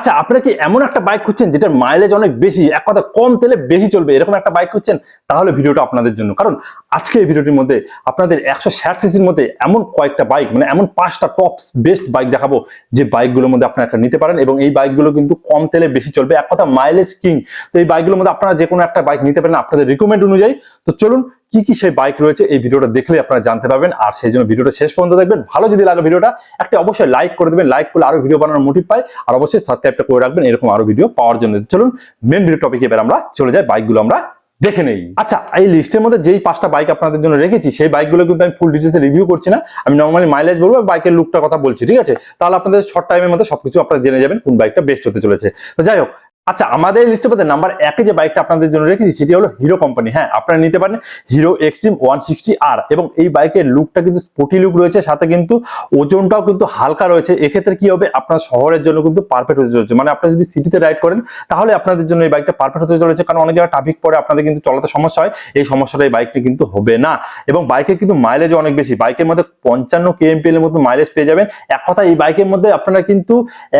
আচ্ছা আপনারা কি এমন একটা বাইক খুঁজছেন যেটার মাইলেজ অনেক বেশি? এক কথা, কম তেলে বেশি চলবে। এরকম একটা বাইক খুঁজছেন? তাহলে ভিডিওটা আপনাদের জন্য। কারণ আজকে এই ভিডিওটির মধ্যে আপনাদের একশো ষাট সিসির মধ্যে এমন কয়েকটা বাইক মানে এমন পাঁচটা টপ বেস্ট বাইক দেখাবো যে বাইকগুলোর মধ্যে আপনারা একটা নিতে পারেন এবং এই বাইকগুলো কিন্তু কম তেলে বেশি চলবে। এক কথা মাইলেজ কিং তো এই বাইকগুলোর মধ্যে আপনারা যে কোনো একটা বাইক নিতে পারেন, আপনাদের রিকমেন্ড অনুযায়ী। তো চলুন কি কি সেই বাইক রয়েছে এই ভিডিওটা দেখলে আপনারা জানতে পারবেন। আর সেই জন্য ভিডিওটা শেষ পর্যন্ত দেখবেন। ভালো যদি লাগে ভিডিওটা, একটা অবশ্যই লাইক করে দেবেন। লাইক করলে আরও ভিডিও বানানোর মোটিভ পাই। আর অবশ্যই সাবস্ক্রাইবটা করে রাখবেন, এরকম আরও ভিডিও পাওয়ার জন্য। চলুন মেন ভিডিও টপিকে এবার আমরা চলে যাই বাইকগুলো আমরা দেখে নেই। আচ্ছা এই লিস্টের মধ্যে যেই পাঁচটা বাইক আপনাদের জন্য রেখেছি, সেই বাইকগুলো কিন্তু আমি ফুল ডিটেলসে রিভিউ করছি না। আমি নর্মালি মাইলেজ বলব বাইকের লুকটার কথা বলছি, ঠিক আছে? তাহলে আপনাদের শর্ট টাইমের মধ্যে সবকিছু আপনারা জেনে যাবেন কোন বাইকটা বেস্ট হতে চলেছে। তো যাই হোক আচ্ছা আমাদের লিস্টের মধ্যে নাম্বার একে যে বাইকটা আপনাদের জন্য রেখেছি, সেটি হলো হিরো কোম্পানি হ্যাঁ আপনারা নিতে পারেন Hero Xtreme one sixty R এবং এই বাইকের লুকটা কিন্তু স্পোর্টি লুক রয়েছে, সাথে কিন্তু ওজনটাও কিন্তু হালকা রয়েছে। এক্ষেত্রে কি হবে? আপনার শহরের জন্য কিন্তু পারফেক্ট হতে চলেছে। মানে আপনারা যদি সিটিতে রাইড করেন, তাহলে আপনাদের জন্য এই বাইকটা পারফেক্ট হতে চলেছে। কারণ অনেক জায়গায় ট্রাফিক পরে আপনাদের কিন্তু চলাতে সমস্যা হয়, এই সমস্যাটা এই বাইকটি কিন্তু হবে না। এবং বাইকের কিন্তু মাইলেজ অনেক বেশি। বাইকের মধ্যে পঞ্চান্ন কেএমপিএল এর মতো মাইলেজ পেয়ে যাবেন। এক কথা এই বাইকের মধ্যে আপনারা কিন্তু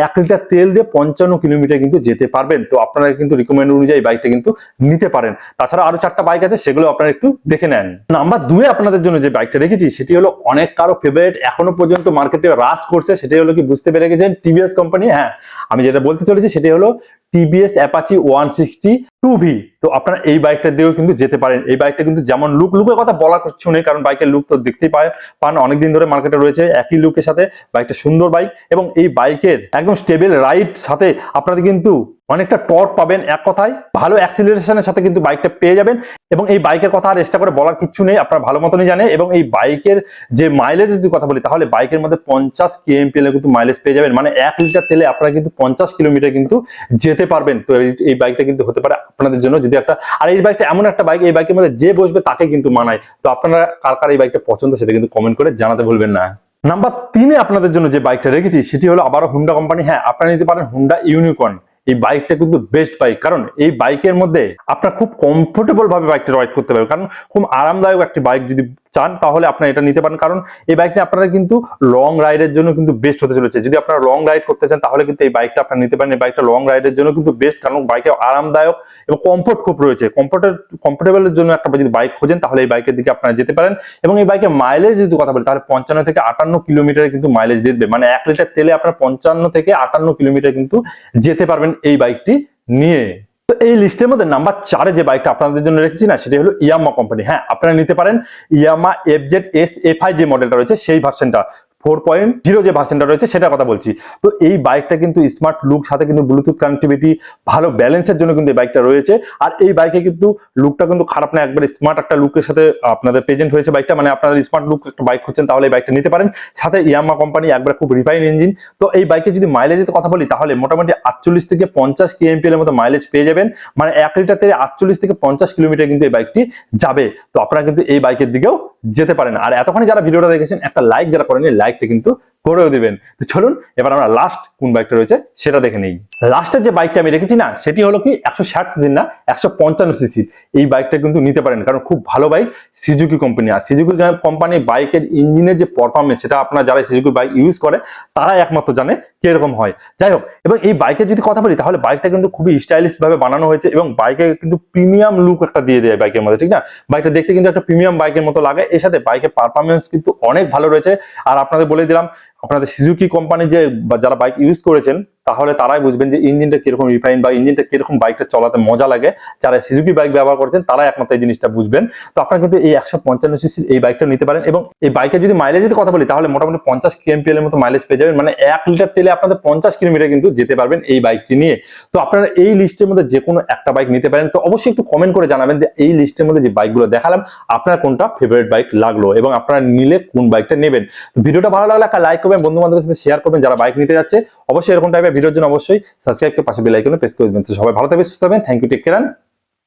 এক লিটার তেল দিয়ে পঞ্চান্ন কিলোমিটার কিন্তু যেতে পারবেন। তো আপনারা কিন্তু রিকমেন্ড অনুযায়ী বাইকটা কিন্তু নিতে পারেন। তাছাড়া আরও চারটা বাইক আছে, সেগুলো আপনারা একটু দেখে নেন। নাম্বার দুয়ে আপনাদের জন্য যে বাইকটা রেখেছি, সেটি হলো অনেক কারও ফেভারিট এখনও পর্যন্ত মার্কেটে রাজ করছে সেটি হলো কি বুঝতে পেরে গেছেন টিভিএস কোম্পানি হ্যাঁ। আমি যেটা বলতে চলেছি সেটি হলো TVS Apache one sixty two V তো আপনারা এই বাইকটা দিয়েও কিন্তু যেতে পারেন। এই বাইকটা কিন্তু যেমন লুক লুকের কথা বলার কিছু নেই, কারণ বাইকের লুক তো দেখতেই পায় পান। অনেকদিন ধরে মার্কেটে রয়েছে, একই লুকের সাথে বাইকটা সুন্দর বাইক এবং এই বাইকের একদম স্টেবল রাইড সাথে আপনাদের কিন্তু অনেকটা টর্ক পাবেন। এক কথায় ভালো অ্যাক্সিলারেশনের সাথে কিন্তু বাইকটা পেয়ে যাবেন। এবং এই বাইকের কথা আর এক্সট্রা করে বলার কিছু নেই, আপনারা ভালো মতনই জানেন। এবং এই বাইকের যে মাইলেজ যদি কথা বলি, তাহলে বাইকের মধ্যে পঞ্চাশ কেএমপিএল কিন্তু মাইলেজ পেয়ে যাবেন। মানে এক লিটার তেলে আপনারা কিন্তু পঞ্চাশ কিলোমিটার কিন্তু যেতে পারবেন। তো এই- বাইকটা কিন্তু হতে পারে আপনাদের জন্য যদি একটা, আর এই বাইকটা এমন একটা বাইক এই বাইকের মধ্যে যে বসবে তাকে কিন্তু মানায়। তো আপনারা কার কার এই বাইকটা পছন্দ সেটা কিন্তু কমেন্ট করে জানাতে ভুলবেন না। নাম্বার তিনে আপনাদের জন্য যে বাইকটা রেখেছি, সেটি হলো আবারও হুন্ডা কোম্পানি হ্যাঁ আপনারা নিতে পারেন হুন্ডা ইউনিকর্ন এই বাইকটা কিন্তু বেস্ট বাইক কারণ এই বাইকের মধ্যে আপনার খুব কমফোর্টেবল ভাবে বাইকটা রাইড করতে পারবেন। কারণ খুব আরামদায়ক একটি বাইক যদি চান, তাহলে আপনারা এটা নিতে পারেন। কারণ এই বাইকটা আপনারা কিন্তু লং রাইডের জন্য কিন্তু বেস্ট হতে চলেছে। যদি আপনারা লং রাইড করতে চান, তাহলে কিন্তু এই বাইকটা আপনারা নিতে পারেন। এই বাইকটা লং রাইডের জন্য কিন্তু বেস্ট কারণ বাইকে আরামদায়ক এবং কমফোর্ট খুব রয়েছে। কমফোর্টের কমফোর্টেবলের জন্য একটা যদি বাইক খোঁজেন, তাহলে এই বাইকের দিকে আপনারা যেতে পারেন। এবং এই বাইকের মাইলেজ যদি কথা বলি, তাহলে পঞ্চান্ন থেকে আটান্ন কিলোমিটার কিন্তু মাইলেজ দিবে। মানে এক লিটার তেলে আপনার পঞ্চান্ন থেকে আটান্ন কিলোমিটার কিন্তু যেতে পারবেন এই বাইকটি নিয়ে। তো এই লিস্টের মধ্যে নাম্বার চারে যে বাইকটা আপনাদের জন্য রেখেছি না, সেটি হলো ইয়ামা কোম্পানি। হ্যাঁ আপনারা নিতে পারেন Yamaha F Z S F I যে মডেলটা রয়েছে, সেই ভার্সনটা ফোর পয়েন্ট জিরো যে ভার্সনটা রয়েছে সেটা কথা বলছি। তো এই বাইকটা কিন্তু স্মার্ট লুক সাথে কিন্তু ব্লুটুথ কানেক্টিভিটি ভালো ব্যালেন্সের জন্য কিন্তু এই বাইকটা রয়েছে। আর এই বাইকে কিন্তু লুকটা কিন্তু খারাপ না, একবার স্মার্ট একটা লুকের সাথে আপনাদের প্রেজেন্ট হয়েছে বাইকটা মানে আপনারা স্মার্ট লুক একটা বাইক খুঁজছেন, তাহলে এই বাইকটা নিতে পারেন। সাথে ইয়ামা কোম্পানি একবার খুব রিফাইন ইঞ্জিন তো এই বাইকে যদি মাইলেজের কথা বলি, তাহলে মোটামুটি আটচল্লিশ থেকে পঞ্চাশ কেএমপিএল এর মতো মাইলেজ পেয়ে যাবেন। মানে এক লিটার তেলে আটচল্লিশ থেকে পঞ্চাশ কিলোমিটার কিন্তু এই বাইকটি যাবে। তো আপনারা কিন্তু এই বাইকের দিকেও যেতে পারেন। আর এতক্ষণ যারা ভিডিওটা দেখেছেন, একটা লাইক যারা করেনি লাইকটা কিন্তু করেও দিবেন। তো চলুন, এবার আমরা লাস্ট কোন বাইকটা রয়েছে সেটা দেখে নেই। লাস্টের যে বাইকটা আমি রেখেছি না, সেটি হলো কি একশো ষাট সিসির না, একশো পঞ্চান্ন সিসির এই বাইকটা কিন্তু নিতে পারেন, কারণ খুব ভালো বাইক সিজুকি কোম্পানি আর সিজুকি কোম্পানি বাইকের ইঞ্জিনের যে পারফরমেন্স সেটা আপনারা যারা সিজুকি বাইক ইউজ করে তারা একমাত্র জানে কীরকম হয়? যাই হোক, এবং এই বাইকের যদি কথা বলি, তাহলে বাইকটা কিন্তু খুবই স্টাইলিশ ভাবে বানানো হয়েছে এবং বাইকে কিন্তু প্রিমিয়াম লুক একটা দিয়ে দেয় বাইকের মধ্যে, ঠিক না? বাইকটা দেখতে কিন্তু একটা প্রিমিয়াম বাইকের মতো লাগে। এর সাথে বাইকের পারফরমেন্স কিন্তু অনেক ভালো রয়েছে। আর আপনাদের বলে দিলাম আপনাদের সিজুকি কোম্পানি যে যারা বাইক ইউজ করেছেন, তাহলে তারাই বুঝবেন যে ইঞ্জিনটা কীরকম রিফাইন বা ইঞ্জিনটা কীরকম বাইকটা চলাতে মজা লাগে। যারা সিজুকি বাইক ব্যবহার করছেন, তারাই একমাত্র এই জিনিসটা বুঝবেন। তো আপনারা কিন্তু এই একশো পঞ্চান্ন সিসির এই বাইকটা নিতে পারেন এবং এই বাইকের যদি মাইলেজের কথা বলি, তাহলে মোটামুটি পঞ্চাশ কেএমপিএল এর মতো মাইলেজ পেয়ে যাবেন। মানে এক লিটার তেলে আপনাদের পঞ্চাশ কিলোমিটার কিন্তু যেতে পারবেন এই বাইকটি নিয়ে। তো আপনারা এই লিস্টের মধ্যে যে কোনো একটা বাইক নিতে পারেন। তো অবশ্যই একটু কমেন্ট করে জানাবেন যে এই লিস্টের মধ্যে যে বাইকগুলো দেখালাম, আপনার কোনটা ফেভারিট বাইক লাগল এবং আপনারা নিলে কোন বাইকটা নেবেন। ভিডিওটা ভালো লাগলে একটা লাইক করবেন বন্ধু বান্ধবের সাথে শেয়ার করবেন, যারা বাইক নিতে যাচ্ছে, অবশ্যই এরকম টাইপের ভিডিওর জন্য অবশ্যই সাবস্ক্রাইব করে পাশে বেলাইকনে প্রেস করে দেবেন। তো সবাই ভালো থাকবে সুস্থ থাকবেন। Thank you take care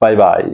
bye bye